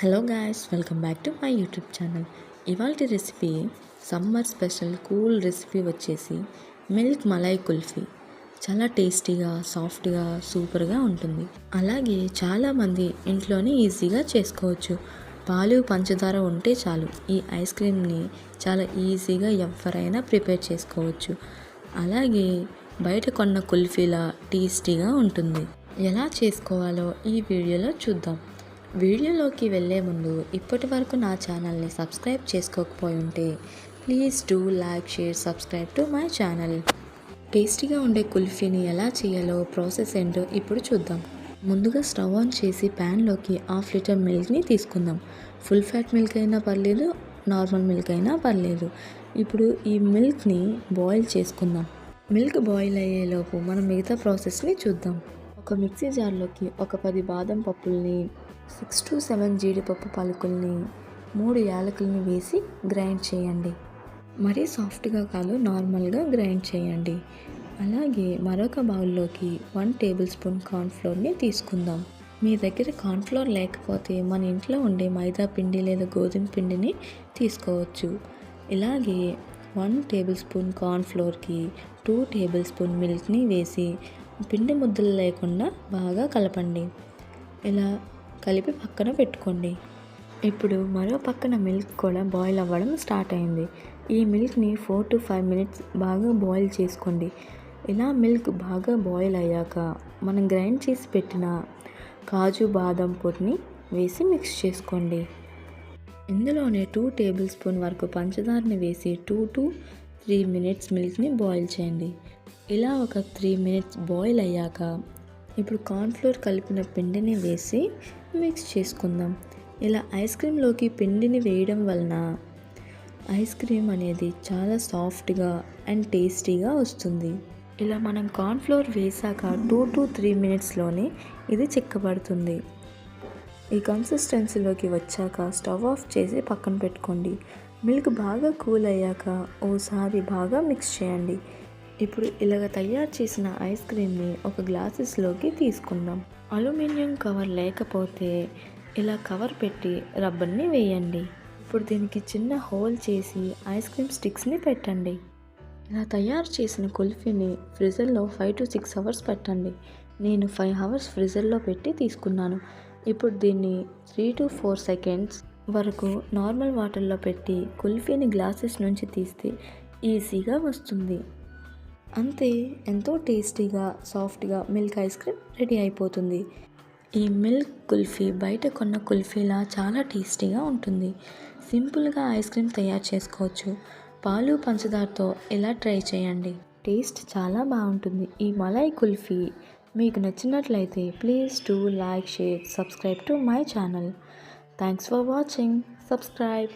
Hello guys welcome back to my YouTube channel. ఇవాళ recipe summer special cool recipe వచ్చేసి milk malai kulfi. చాలా టేస్టీగా సాఫ్ట్గా సూపర్గా ఉంటుంది. అలాగే చాలామంది ఇంట్లోనే ఈజీగా చేసుకోవచ్చు. పాలు పంచదార ఉంటే చాలు. ఈ ఐస్ క్రీమ్ని చాలా ఈజీగా ఎవరైనా ప్రిపేర్ చేసుకోవచ్చు. అలాగే బయట కొన్న కుల్ఫీలా టేస్టీగా ఉంటుంది. ఎలా చేసుకోవాలో ఈ వీడియోలో చూద్దాం. వీడియోలోకి వెళ్ళే ముందు ఇప్పటి వరకు నా ఛానల్ని సబ్స్క్రైబ్ చేసుకోకపోయి ఉంటే please do like share subscribe to my channel. టేస్టీగా ఉండే కుల్ఫీని ఎలా చేయాలో ప్రాసెస్ ఏంటో ఇప్పుడు చూద్దాం. ముందుగా స్టవ్ ఆన్ చేసి ప్యాన్లోకి హాఫ్ లీటర్ మిల్క్ని తీసుకుందాం. ఫుల్ ఫ్యాట్ మిల్క్ అయినా పర్లేదు నార్మల్ మిల్క్ అయినా పర్లేదు. ఇప్పుడు ఈ మిల్క్ని బాయిల్ చేసుకుందాం. మిల్క్ బాయిల్ అయ్యేలోపు మనం మిగతా ప్రాసెస్ని చూద్దాం. ఒక మిక్సీ జార్లోకి ఒక పది బాదం పప్పుల్ని సిక్స్ టు సెవెన్ జీడిపప్పు పలుకుల్ని మూడు యాలకుల్ని వేసి గ్రైండ్ చేయండి. మరీ సాఫ్ట్గా కాదు నార్మల్గా గ్రైండ్ చేయండి. అలాగే మరొక బౌల్లోకి వన్ టేబుల్ స్పూన్ కార్న్ఫ్లోర్ని తీసుకుందాం. మీ దగ్గర కార్న్ఫ్లోర్ లేకపోతే మన ఇంట్లో ఉండే మైదా పిండి లేదా గోధుమ పిండిని తీసుకోవచ్చు. ఇలాగే వన్ టేబుల్ స్పూన్ కార్న్ఫ్లోర్కి టూ టేబుల్ స్పూన్ మిల్క్ని వేసి పిండి ముద్దలు లేకుండా బాగా కలపండి. ఇలా కలిపి పక్కన పెట్టుకోండి. ఇప్పుడు మరో పక్కన మిల్క్ కూడా బాయిల్ అవ్వడం స్టార్ట్ అయింది. ఈ మిల్క్ని ఫోర్ టు ఫైవ్ మినిట్స్ బాగా బాయిల్ చేసుకోండి. ఇలా మిల్క్ బాగా బాయిల్ అయ్యాక మనం గ్రైండ్ చేసి పెట్టిన కాజు బాదం పొడిని వేసి మిక్స్ చేసుకోండి. ఇందులోనే టూ టేబుల్ స్పూన్ వరకు పంచదారని వేసి టూ టు త్రీ మినిట్స్ మిల్క్ని బాయిల్ చేయండి. ఇలా ఒక త్రీ మినిట్స్ బాయిల్ అయ్యాక ఇప్పుడు కార్న్ఫ్లోర్ కలిపిన పిండిని వేసి మిక్స్ చేసుకుందాం. ఇలా ఐస్ క్రీమ్లోకి పిండిని వేయడం వలన ఐస్ క్రీమ్ అనేది చాలా సాఫ్ట్గా అండ్ టేస్టీగా వస్తుంది. ఇలా మనం కార్న్ఫ్లోర్ వేసాక టూ టు త్రీ మినిట్స్లోనే ఇది చిక్కబడుతుంది. ఈ కన్సిస్టెన్సీలోకి వచ్చాక స్టవ్ ఆఫ్ చేసి పక్కన పెట్టుకోండి. మిల్క్ బాగా కూల్ అయ్యాక ఓసారి బాగా మిక్స్ చేయండి. ఇప్పుడు ఇలాగ తయారు చేసిన ఐస్ క్రీమ్ని ఒక గ్లాసెస్లోకి తీసుకుందాం. అల్యూమినియం కవర్ లేకపోతే ఇలా కవర్ పెట్టి రబ్బర్ని వేయండి. ఇప్పుడు దీనికి చిన్న హోల్ చేసి ఐస్ క్రీమ్ స్టిక్స్ని పెట్టండి. ఇలా తయారు చేసిన కుల్ఫీని ఫ్రిజర్లో ఫైవ్ టు సిక్స్ అవర్స్ పెట్టండి. నేను ఫైవ్ అవర్స్ ఫ్రిజర్లో పెట్టి తీసుకున్నాను. ఇప్పుడు దీన్ని త్రీ టు ఫోర్ సెకండ్స్ వరకు నార్మల్ వాటర్లో పెట్టి కుల్ఫీని గ్లాసెస్ నుంచి తీస్తే ఈజీగా వస్తుంది. అంతే ఎంతో టేస్టీగా సాఫ్ట్గా మిల్క్ ఐస్ క్రీమ్ రెడీ అయిపోతుంది. ఈ మిల్క్ కుల్ఫీ బయట కొన్న కుల్ఫీలా చాలా టేస్టీగా ఉంటుంది. సింపుల్గా ఐస్ క్రీమ్ తయారు చేసుకోవచ్చు. పాలు పంచదారతో ఇలా ట్రై చేయండి. టేస్ట్ చాలా బాగుంటుంది. ఈ మలై కుల్ఫీ మీకు నచ్చినట్లయితే please to like share subscribe to my channel. Thanks for watching. Subscribe.